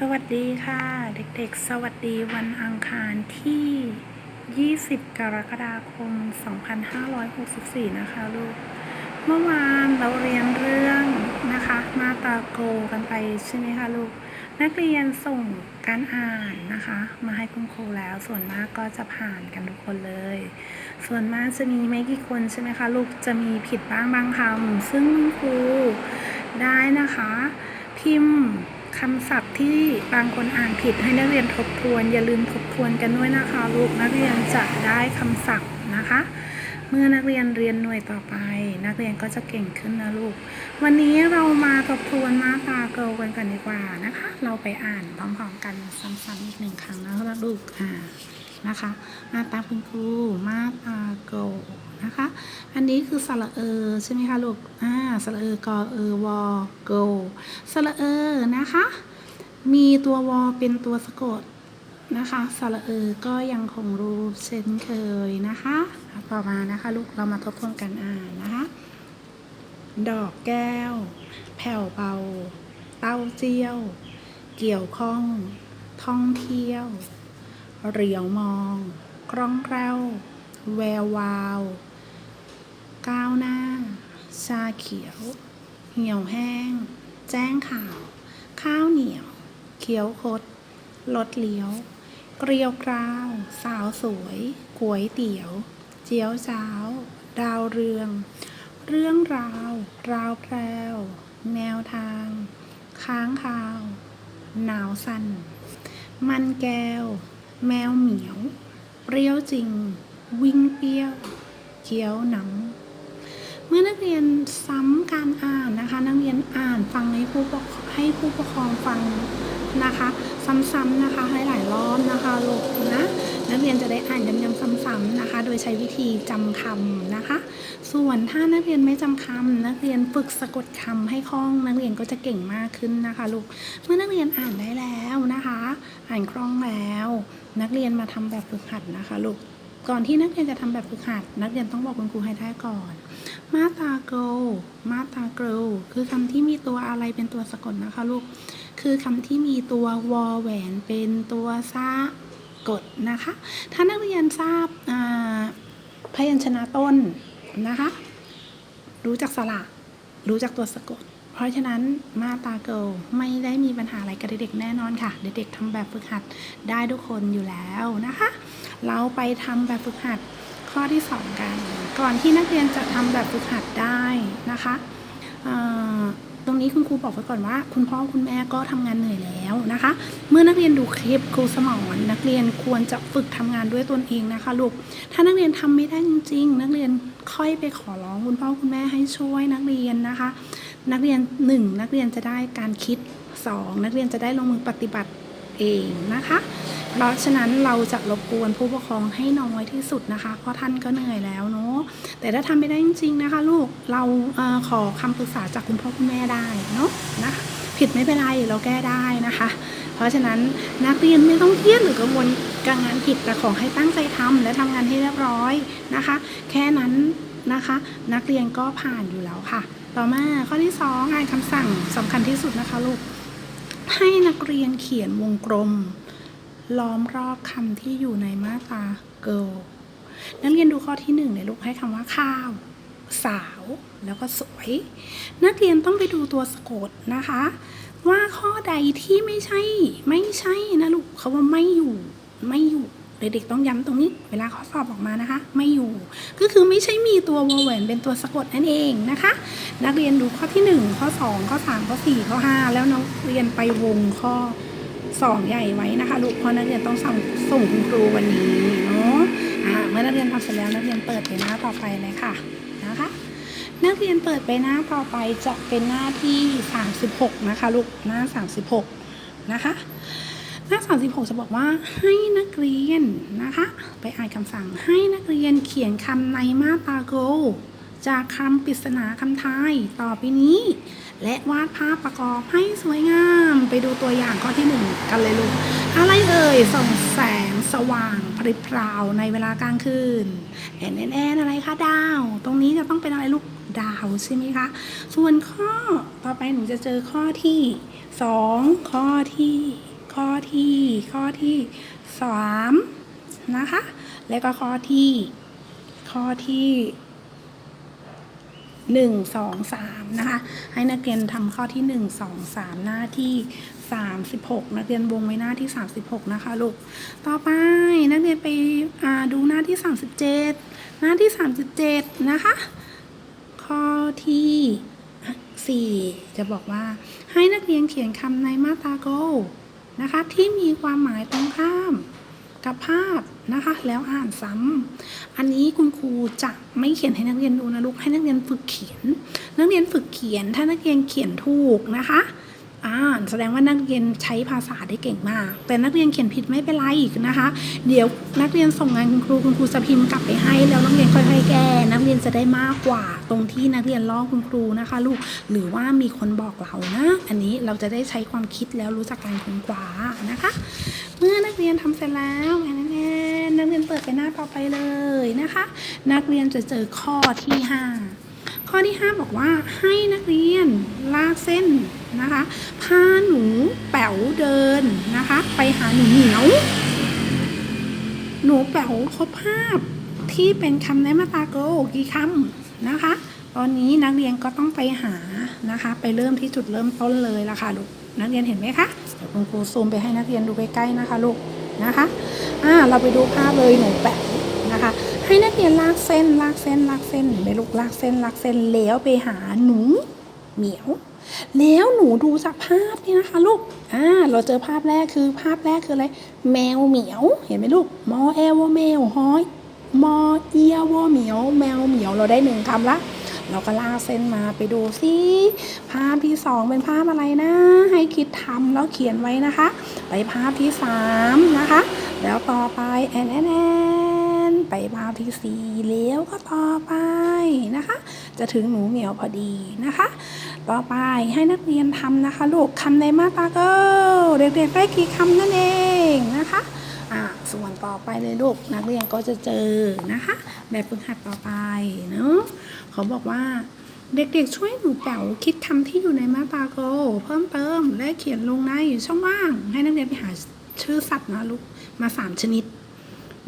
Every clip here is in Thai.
สวัสดีค่ะ เด็กๆ สวัสดีวันอังคารที่ 20 กรกฎาคม 2564 นะคะลูก เมื่อวานเราเรียนเรื่องนะคะ มาตาโกกันไปใช่ไหมคะลูก นักเรียนส่งการอ่านนะคะ มาให้คุณครูแล้วส่วนมากก็จะผ่านกันทุกคนเลย ส่วนมากจะมีไม่กี่คนใช่ไหมคะลูกจะมีผิดบ้างบางคำซึ่งคุณครูได้นะคะ พิมพ์คำศัพท์ ที่บางคนอ่านผิดให้นักเรียนทบทวน อย่าลืมทบทวนกันด้วยนะคะลูกนักเรียนจะได้คำศัพท์นะคะ เมื่อนักเรียนเรียนหน่วยต่อไป นักเรียนก็จะเก่งขึ้นนะลูก วันนี้เรามาทบทวนมาตาเกิลกันกันดีกว่านะคะ เราไปอ่านพร้อมๆกันซ้ำๆอีกหนึ่งครั้งนะลูกอ่านะคะมาตาคุณครูมาตาเกิลนะคะ อันนี้คือสระเออใช่ไหมคะลูกอ่าสระเออกอเออวอโกสระเออนะคะ มีตัววอเป็นตัวสะกดนะคะสระเออก็ยังคงรูปเช่นเคยนะคะ ต่อมานะคะลูกเรามาทบทวนกันอ่านนะคะ ดอกแก้ว แผ่วเบา เต้าเจี้ยว เกี่ยวข้อง ท่องเที่ยว เหรียวมองกล้องแกล้วแวววาว ก้าวหน้า ชาเขียว เหี่ยวแห้ง แจ้งข่าว ข้าวเหนียว เขียวคดรถเลี้ยว เกลียวกราว สาวสวยก๋วยเตี๋ยว เจียวจ้าว ดาวเรือง เรื่องราว ราวแพรวแนวทาง ค้างคาว หนาวสั่น มันแก้ว แมวเหมียว เปรี้ยวจริง วิ่งเปรี้ยว เคี้ยวหนังเมื่อนักเรียนซ้ำการอ่านนะคะ นักเรียนอ่านฟังให้ผู้ให้ผู้ปกครองฟัง นะคะ ซ้ำๆนะคะให้หลายรอบนะคะลูกนะนักเรียนจะได้อ่านย้ำๆซ้ำๆนะคะ โดยใช้วิธีจำคำนะคะ ส่วนถ้านักเรียนไม่จำคำนักเรียนฝึกสะกดคำให้คล่อง นักเรียนก็จะเก่งมากขึ้นนะคะลูกเมื่อนักเรียนอ่านได้แล้วนะคะ อ่านคล่องแล้ว นักเรียนมาทำแบบฝึกหัดนะคะลูกก่อนที่นักเรียนจะทำแบบฝึกหัด นักเรียนต้องบอกคุณครูให้ได้ก่อน มาตาโกลมาตาโกลคือคำที่มีตัวอะไรเป็นตัวสะกดนะคะลูก คือคำที่มีตัววอแหวนเป็นตัวสะกดนะคะ ถ้านักเรียนทราบพยัญชนะต้นนะคะ รู้จักสระรู้จักตัวสะกด เพราะฉะนั้นมาตาเกิลไม่ได้มีปัญหาอะไรกับเด็กๆแน่นอนค่ะ เด็กๆทำแบบฝึกหัดได้ทุกคนอยู่แล้วนะคะ เราไปทำแบบฝึกหัดข้อที่ 2 กัน ก่อนที่นักเรียนจะทำแบบฝึกหัดได้นะคะเตรงนี้คุณครูบอกไว้ก่อนว่า คุณพ่อคุณแม่ก็ทำงานเหนื่อยแล้วนะคะ เมื่อนักเรียนดูคลิปครูสมอนนักเรียนควรจะฝึกทำงานด้วยตนเองนะคะลูกถ้านักเรียนทำไม่ได้จริง ๆ นักเรียนค่อยไปขอร้องคุณพ่อคุณแม่ให้ช่วยนักเรียนนะคะ นักเรียน 1 นักเรียนจะได้การคิด 2 นักเรียนจะได้ลงมือปฏิบัติ เองนะคะ เพราะฉะนั้นเราจะรบกวนผู้ปกครองให้น้อยที่สุดนะคะ เพราะท่านก็เหนื่อยแล้วเนาะแต่ถ้าทำไม่ได้จริงๆนะคะ ลูกเราเออขอคำปรึกษาจากคุณพ่อคุณแม่ได้เนาะนะคะผิดไม่เป็นไรเราแก้ได้นะคะ เพราะฉะนั้นนักเรียนไม่ต้องเครียดหรือกังวลกับงานผิดแต่ขอให้ตั้งใจทำและทำงานให้เรียบร้อยนะคะ แค่นั้นนะคะ นักเรียนก็ผ่านอยู่แล้วค่ะ ต่อมาข้อที่สองานคำสั่งสำคัญที่สุดนะคะลูก ให้นักเรียนเขียนวงกลม ล้อมรอบคำที่อยู่ในมาตรา girl นักเรียนดูข้อที่หนึ่งเนี่ยลูกให้คำว่าข้าว สาว แล้วก็สวย นักเรียนต้องไปดูตัวสะกดนะคะ ว่าข้อใดที่ไม่ใช่ ไม่ใช่นะลูกเขาว่าไม่อยู่ ไม่อยู่ เด็กๆต้องย้ำตรงนี้ เวลาข้อสอบออกมานะคะ ไม่อยู่ ก็คือไม่ใช่มีตัววอลแหวนเป็นตัวสะกดนั่นเองนะคะ นักเรียนดูข้อที่หนึ่งข้อสองข้อสามข้อสี่ข้อห้าแล้วนักเรียนไปวงข้อสองใหญ่ไว้นะคะลูกเพราะนักเรียนต้องส่งส่งคุณครูวันนี้เนาะอ่าเมื่อนักเรียนทำเสร็จแล้วนักเรียนเปิดไปหน้าต่อไปเลยค่ะนะคะนักเรียนเปิดไปหน้าต่อไปจะเป็นหน้าที่ 36 นะคะลูกหน้า 36 นะคะหน้า 36 จะบอกว่าให้นักเรียนนะคะ ไปอ่านคำสั่งให้นักเรียนเขียนคำในมาตราโก จากคำปริศนาคำทายต่อไปนี้ และวาดภาพประกอบให้สวยงาม ไปดูตัวอย่างข้อที่หนึ่งกันเลยลูกอะไรเอ่ยส่องแสงสว่างพริบพราวในเวลากลางคืนแอนแอนแอนอะไรคะดาว ตรงนี้จะต้องเป็นอะไรลูกดาวใช่ไหมคะ ส่วนข้อต่อไปหนูจะเจอข้อที่สองข้อที่ ข้อที่ ข้อที่สามนะคะ แล้วก็ข้อที่ ข้อที่หนึ่งสองสามนะคะ ให้นักเรียนทำข้อที่หนึ่งสองสามหน้าที่สามสิบหกนักเรียนวงไว้หน้าที่สามสิบหกนะคะลูก ต่อไปนักเรียนไปดูหน้าที่สามสิบเจ็ดหน้าที่สามสิบเจ็ดนะคะ ข้อที่สี่จะบอกว่าให้นักเรียนเขียนคำในมาตราโก นะคะ ที่มีความหมายตรงข้ามกับภาพนะคะ แล้วอ่านซ้ำอันนี้คุณครูจะไม่เขียนให้นักเรียนดูนะลูกให้นักเรียนฝึกเขียน นักเรียนฝึกเขียนถ้านักเรียนเขียนถูกนะคะ อ่าแสดงว่านักเรียนใช้ภาษาได้เก่งมาก แต่นักเรียนเขียนผิดไม่เป็นไรอีกนะคะ เดี๋ยวนักเรียนส่งงานคุณครูคุณครูจะพิมพ์กลับไปให้ แล้วนักเรียนค่อยๆแก้นักเรียนจะได้มากกว่า ตรงที่นักเรียนลอกคุณครูนะคะ ลูกหรือว่ามีคนบอกเรานะ อันนี้เราจะได้ใช้ความคิดแล้วรู้จักการค้นคว้านะคะ เมื่อนักเรียนทำเสร็จแล้วแอนแอนนักเรียนเปิดไปหน้าต่อไปเลยนะคะ นักเรียนจะเจอข้อที่ห้า ข้อที่ 5 บอกว่าให้นักเรียนลากเส้นนะคะพาหนูแป๋วเดินนะคะ ไปหาหนูเหนียว หนูแป๋วครบภาพที่เป็นคำในมาตาโกกี่คำนะคะ ตอนนี้นักเรียนก็ต้องไปหานะคะ ไปเริ่มที่จุดเริ่มต้นเลยละค่ะลูกนักเรียนเห็นไหมคะเดี๋ยวคุณครูซูมไปให้นักเรียนดูใกล้ๆนะคะลูกนะคะอ่าเราไปดูภาพเลยหนูแป๋วนะคะ ให้นักเรียนลากเส้นลากเส้นลากเส้นไปลูกลากเส้นลากเส้นแล้วไปหาหนูเหมียว แล้วหนูดูจากภาพนี่นะคะลูกอ่าเราเจอภาพแรกคือภาพแรกคืออะไร แมวเหมียว เห็นไหมลูกมอแอวแมวฮอยมอเอียวเหมียว แมวเหมียวเราได้หนึ่งคำละเราก็ลากเส้นมาไปดูซิภาพที่สองเป็นภาพอะไรนะ ให้คิดทำแล้วเขียนไว้นะคะ ไปภาพที่สามนะคะ แล้วต่อไปแอนแอนแอน ไปภาพที่สี่แล้วก็ต่อไปนะคะ จะถึงหนูเหมียวพอดีนะคะ ต่อไปให้นักเรียนทำนะคะ ลูกคำในมาตราเกิลเด็กๆได้กี่คำนั่นเองนะคะอ่าส่วนต่อไปเลยลูกนักเรียนก็จะเจอนะคะ แบบฝึกหัดต่อไปเนาะเขาบอกว่าเด็กๆ ช่วยหนูแป๋วคิดคำที่อยู่ในมาตราโก เพิ่มเติมและเขียนลงในช่องว่าง ให้นักเรียนไปหาชื่อสัตว์นะลูกมาสามชนิด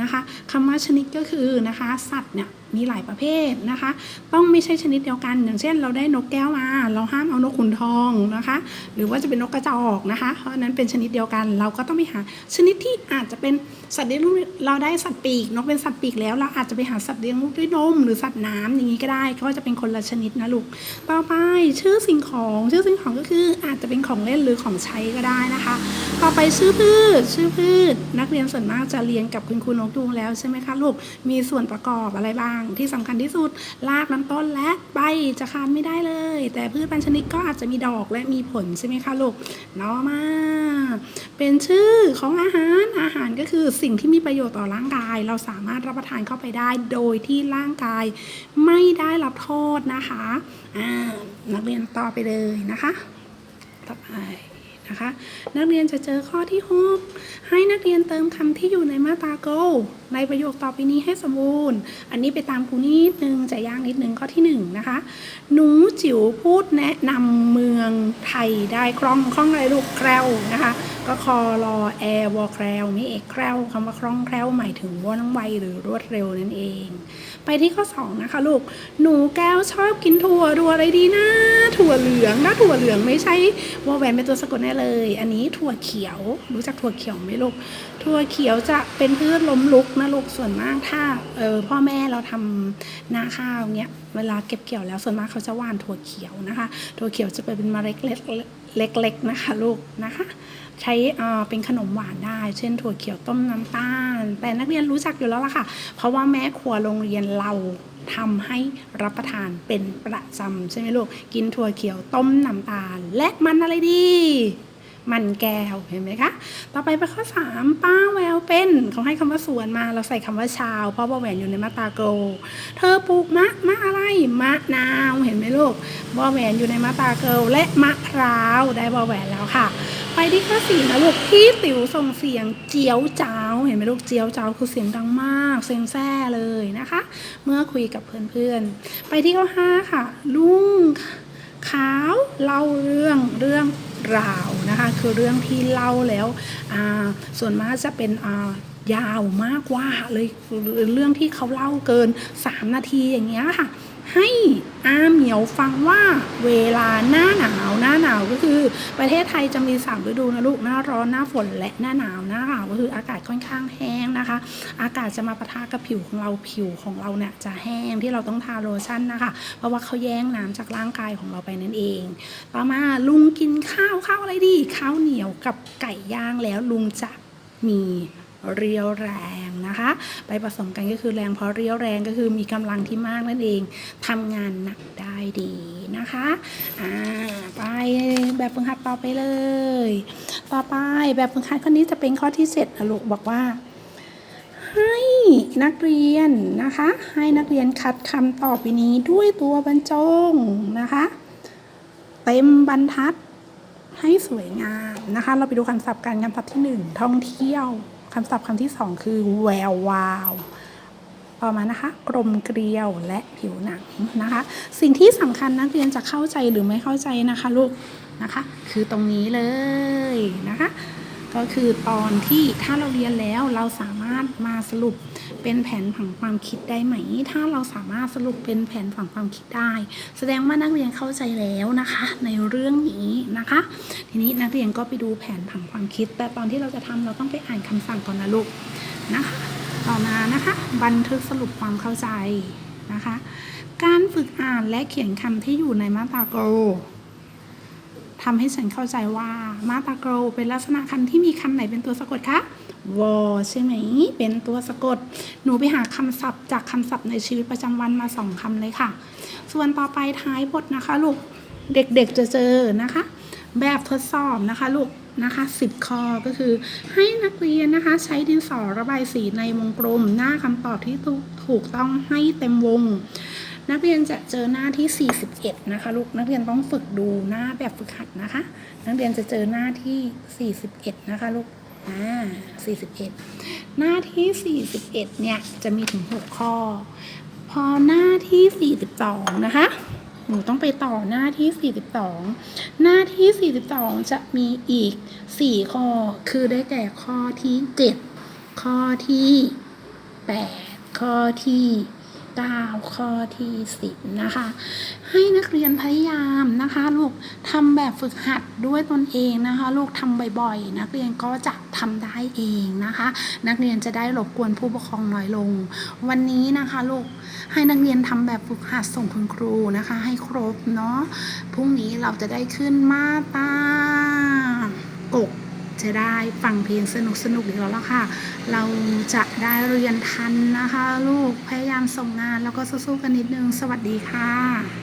นะคะคำว่าชนิดก็คือนะคะสัตว์เนี่ยมีหลายประเภทนะคะ ต้องไม่ใช่ชนิดเดียวกัน อย่างเช่น เราได้นกแก้วมา เราห้ามเอานกขุนทองนะคะ หรือว่าจะเป็นนกกระจอกนะคะ เพราะนั้นเป็นชนิดเดียวกัน เราก็ต้องไปหาชนิดที่อาจจะเป็นสัตว์เลี้ยงลูกเราได้สัตว์ปีก นกเป็นสัตว์ปีกแล้ว เราอาจจะไปหาสัตว์เลี้ยงลูกด้วยนมหรือสัตว์น้ำอย่างนี้ก็ได้ ก็จะเป็นคนละชนิดนะลูก ต่อไปชื่อสิ่งของชื่อสิ่งของก็คืออาจจะเป็นของเล่นหรือของใช้ก็ได้นะคะ ต่อไปชื่อพืชชื่อพืช นักเรียนส่วนมากจะเรียนกับคุณครูนกยูงแล้วใช่ไหมคะลูก มีส่วนประกอบอะไรบ้างที่สำคัญที่สุดรากน้ำต้นและใบจะขาดไม่ได้เลย แต่พืชบางชนิดก็อาจจะมีดอกและมีผลใช่ไหมคะลูกนาะมา เป็นชื่อของอาหารอาหารก็คือสิ่งที่มีประโยชน์ต่อร่างกาย เราสามารถรับประทานเข้าไปได้ โดยที่ร่างกายไม่ได้รับโทษนะคะอ่านักเรียนต่อไปเลยนะคะต่อไป นะคะ นักเรียนจะเจอข้อที่ 6 ให้นักเรียนเติมคำที่อยู่ในมาตราโกลในประโยคต่อไปนี้ให้สมบูรณ์ อันนี้ไปตามครูนิดนึงจะยากนิดนึงข้อที่ 1 นะคะ หนูจิ๋วพูดแนะนำเมืองไทยได้คล่องคล่องอะไรลูกแคล่วนะคะก็คอรอแอร์วอแคลวไม่เอกแคลวคำว่าคล่องแคลวหมายถึงว่องไวหรือรวดเร็วนั่นเอง ไปที่ข้อ 2 นะคะลูก หนูแก้วชอบกินถั่วถั่วอะไรดีนะ ถั่วเหลืองนะถั่วเหลืองไม่ใช่วอแหวนเป็นตัวสะกดแน่เลย อันนี้ถั่วเขียว รู้จักถั่วเขียวไหมลูก ถั่วเขียวจะเป็นพืชล้มลุกนะลูก ส่วนมากถ้าเออพ่อแม่เราทำนาข้าวเนี้ย เวลาเก็บเกี่ยวแล้วส่วนมากเขาจะหว่านถั่วเขียวนะคะ ถั่วเขียวจะเป็นเมล็ดเล็กเล็กๆนะคะลูกนะคะ ใช้เป็นขนมหวานได้ เช่นถั่วเขียวต้มน้ำตาล แต่นักเรียนรู้จักอยู่แล้วล่ะค่ะ เพราะว่าแม่ครัวโรงเรียนเราทำให้รับประทานเป็นประจำใช่ไหมลูก กินถั่วเขียวต้มน้ำตาล และมันอะไรดี มันแก้วเห็นไหมคะต่อไปไปข้อ 3 ป้าแววเป็นเขาให้คำว่าสวนมาเราใส่คำว่าชาว เพราะว่าแหวนอยู่ในมาตาโกลเธอปลูกมะมะอะไรมะนาวเห็นไหมลูกบอแหวนอยู่ในมาตาเกิลและมะพร้าวได้บอแหวนแล้วค่ะไปที่ข้อสี่นะลูกพี่ติ๋วส่งเสียงเจียวจ้าวเห็นไหมลูกเจียวจ้าวคือเสียงดังมากเซ็งแซ่เลยนะคะ เมื่อคุยกับเพื่อนๆ ไปที่ข้อห้าค่ะ ลุงขาวเล่าเรื่องเรื่อง ราวนะคะคือเรื่องที่เล่าแล้วส่วนมากจะเป็นยาวมากกว่าเลยเรื่องที่เขาเล่าเกิน 3 นาทีอย่างเงี้ยค่ะ ให้อาเหมียวฟังว่าเวลาหน้าหนาวหน้าหนาวก็คือ ประเทศไทยจะมีสามฤดูนะลูกหน้าร้อนหน้าฝนและหน้าหนาวหน้าหนาวก็คืออากาศค่อนข้างแห้งนะคะ อากาศจะมาปะทะกับผิวของเราผิวของเราเนี่ยจะแห้งที่เราต้องทาโลชั่นนะคะ เพราะว่าเขาแย่งน้ำจากร่างกายของเราไปนั่นเอง ต่อมาลุงกินข้าวข้าวอะไรดีข้าวเหนียวกับไก่ย่างแล้วลุงจะมี เรียวแรงนะคะ ไปผสมกันก็คือแรงเพราะเรียวแรงก็คือมีกำลังที่มากนั่นเองทำงานหนักได้ดีนะคะอ่าไปแบบฝึกหัดต่อไปเลย ต่อไปแบบฝึกหัดข้อนี้จะเป็นข้อที่เจ็ดนะลูกบอกว่า ให้นักเรียนนะคะ ให้นักเรียนคัดคำต่อไปนี้ด้วยตัวบรรจงนะคะ เต็มบรรทัดให้สวยงามนะคะ เราไปดูคำศัพท์กันคำศัพท์ที่หนึ่งท่องเที่ยว คำศัพท์คำที่สองคือแวววาวต่อมานะคะกลมเกลียวและผิวหนังนะคะ สิ่งที่สำคัญนักเรียนจะเข้าใจหรือไม่เข้าใจนะคะลูกนะคะ คือตรงนี้เลยนะคะ ก็คือตอนที่ถ้าเราเรียนแล้วเราสามารถมาสรุปเป็นแผนผังความคิดได้ไหม ถ้าเราสามารถสรุปเป็นแผนผังความคิดได้ แสดงว่านักเรียนเข้าใจแล้วนะคะ ในเรื่องนี้นะคะ ทีนี้นักเรียนก็ไปดูแผนผังความคิด แต่ตอนที่เราจะทำเราต้องไปอ่านคำสั่งก่อนนะลูกนะคะ ต่อมานะคะ บันทึกสรุปความเข้าใจนะคะ การฝึกอ่านและเขียนคำที่อยู่ในมาตราโก ทำให้ฉันเข้าใจว่ามาตาโกรเป็นลักษณะคำที่มีคำไหนเป็นตัวสะกดคะวอใช่ไหม เป็นตัวสะกด หนูไปหาคำศัพท์จากคำศัพท์ในชีวิตประจำวันมาสองคำเลยค่ะ ส่วนต่อไปท้ายบทนะคะลูก เด็กๆจะเจอนะคะ แบบทดสอบนะคะลูกนะคะ10ข้อก็คือให้นักเรียนนะคะ ใช้ดินสอระบายสีในวงกลม หน้าคำตอบที่ถูกต้องให้เต็มวง นักเรียนจะเจอหน้าที่ 41 นะคะลูกนักเรียนต้องฝึกดูหน้าแบบฝึกหัดนะคะ นักเรียนจะเจอหน้าที่ 41 นะคะลูกอ่า41 หน้าที่ 41 เนี่ยจะมีถึง 6 ข้อ พอหน้าที่ 42 นะคะหนูต้องไปต่อหน้าที่ 42 หน้าที่ 42 จะมีอีก 4 ข้อ คือได้แก่ข้อที่ 7 ข้อที่ 8 ข้อที่ 9 ข้อที่ 10 นะคะ ให้นักเรียนพยายามนะคะ ลูกทำแบบฝึกหัดด้วยตนเองนะคะ ลูกทำบ่อยๆ นักเรียนก็จะทำได้เองนะคะ นักเรียนจะได้รบกวนผู้ปกครองน้อยลง วันนี้นะคะลูกให้นักเรียนทำแบบฝึกหัดส่งคุณครูนะคะ ให้ครบเนาะพรุ่งนี้เราจะได้ขึ้นมาตากก จะได้ฟังเพลงสนุกสนุกอีกแล้วล่ะค่ะ เราจะได้เรียนทันนะคะ ลูกพยายามส่งงานแล้วก็สู้ๆกันนิดนึง สวัสดีค่ะ